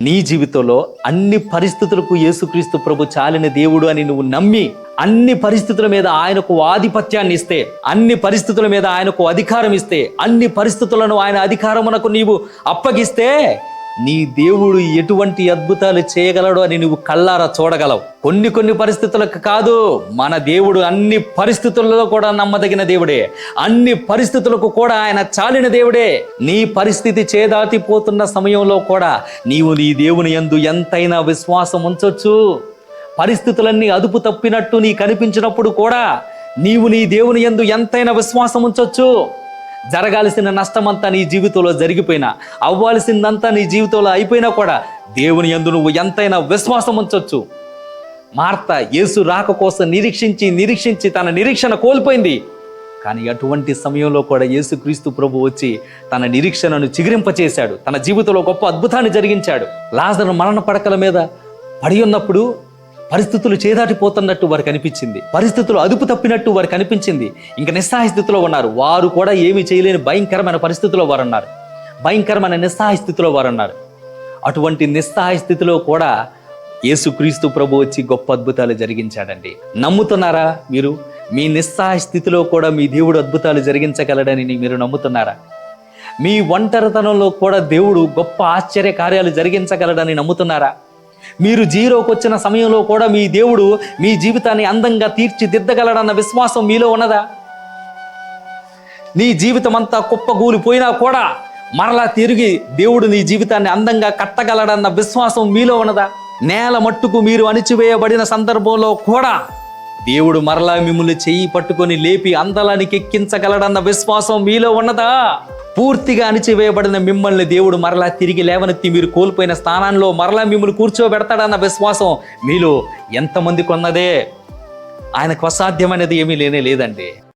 నీ జీవితంలో అన్ని పరిస్థితులకు యేసుక్రీస్తు ప్రభు చాలిన దేవుడు అని నువ్వు నమ్మి అన్ని పరిస్థితుల మీద ఆయనకు ఆధిపత్యాన్ని ఇస్తే అన్ని పరిస్థితుల మీద ఆయనకు అధికారం ఇస్తే అన్ని పరిస్థితులను ఆయన అధికారమునకు నీవు అప్పగిస్తే నీ దేవుడు ఎటువంటి అద్భుతాలు చేయగలడు అని నువ్వు కళ్ళారా చూడగలవు. కొన్ని కొన్ని పరిస్థితులకు కాదు మన దేవుడు అన్ని పరిస్థితుల్లో కూడా నమ్మదగిన దేవుడే. అన్ని పరిస్థితులకు కూడా ఆయన చాలిన దేవుడే. నీ పరిస్థితి చేదాతిపోతున్న సమయంలో కూడా నీవు నీ దేవుని యందు ఎంతైనా విశ్వాసం ఉంచొచ్చు. పరిస్థితులన్నీ అదుపు తప్పినట్టు నీ కనిపించినప్పుడు కూడా నీవు నీ దేవుని యందు ఎంతైనా విశ్వాసం ఉంచొచ్చు. జరగాల్సిన నష్టమంతా నీ జీవితంలో జరిగిపోయినా అవ్వాల్సిందంతా నీ జీవితంలో అయిపోయినా కూడా దేవుని యందు నువ్వు ఎంతైనా విశ్వాసం ఉంచవచ్చు మార్త యేసు రాక కోసం నిరీక్షించి నిరీక్షించి తన నిరీక్షణ కోల్పోయింది. కానీ అటువంటి సమయంలో కూడా యేసుక్రీస్తు ప్రభు వచ్చి తన నిరీక్షణను చిగురింపచేశాడు. తన జీవితంలో గొప్ప అద్భుతాన్ని జరిగించాడు. లాజరు మరణ పడకల మీద పడి ఉన్నప్పుడు పరిస్థితులు చేదాటిపోతున్నట్టు వారికి అనిపించింది. పరిస్థితులు అదుపు తప్పినట్టు వారికి అనిపించింది. ఇంకా నిస్సహాయ స్థితిలో ఉన్నారు. వారు కూడా ఏమీ చేయలేని భయంకరమైన పరిస్థితిలో వారు ఉన్నారు భయంకరమైన నిస్సహాయ స్థితిలో వారు ఉన్నారు అటువంటి నిస్సహాయ స్థితిలో కూడా యేసుక్రీస్తు ప్రభు వచ్చి గొప్ప అద్భుతాలు జరిగించాడండి. నమ్ముతున్నారా మీరు? మీ నిస్సహాయ స్థితిలో కూడా మీ దేవుడు అద్భుతాలు జరిగించగలడని మీరు నమ్ముతున్నారా? మీ ఒంటరితనంలో కూడా దేవుడు గొప్ప ఆశ్చర్య కార్యాలు జరిగించగలడని నమ్ముతున్నారా? మీరు జీరోకి వచ్చిన సమయంలో కూడా మీ దేవుడు మీ జీవితాన్ని అందంగా తీర్చిదిద్దగలడన్న విశ్వాసం మీలో ఉన్నదా? నీ జీవితం అంతా కుప్పగూలిపోయినా కూడా మరలా తిరిగి దేవుడు నీ జీవితాన్ని అందంగా కట్టగలడన్న విశ్వాసం మీలో ఉన్నదా? నేల మట్టుకు మీరు అణిచివేయబడిన సందర్భంలో కూడా దేవుడు మరలా మిమ్మల్ని చెయ్యి పట్టుకొని లేపి అందలానికి ఎక్కించగలడన్న విశ్వాసం మీలో ఉన్నదా? పూర్తిగా అణిచివేయబడిన మిమ్మల్ని దేవుడు మరలా తిరిగి లేవనెత్తి మీరు కోల్పోయిన స్థానంలో మరలా మిమ్మల్ని కూర్చోబెడతాడన్న విశ్వాసం మీలో ఎంతమందికి ఉన్నదే? ఆయనకు అసాధ్యమైనది ఏమీ లేనే లేదండి.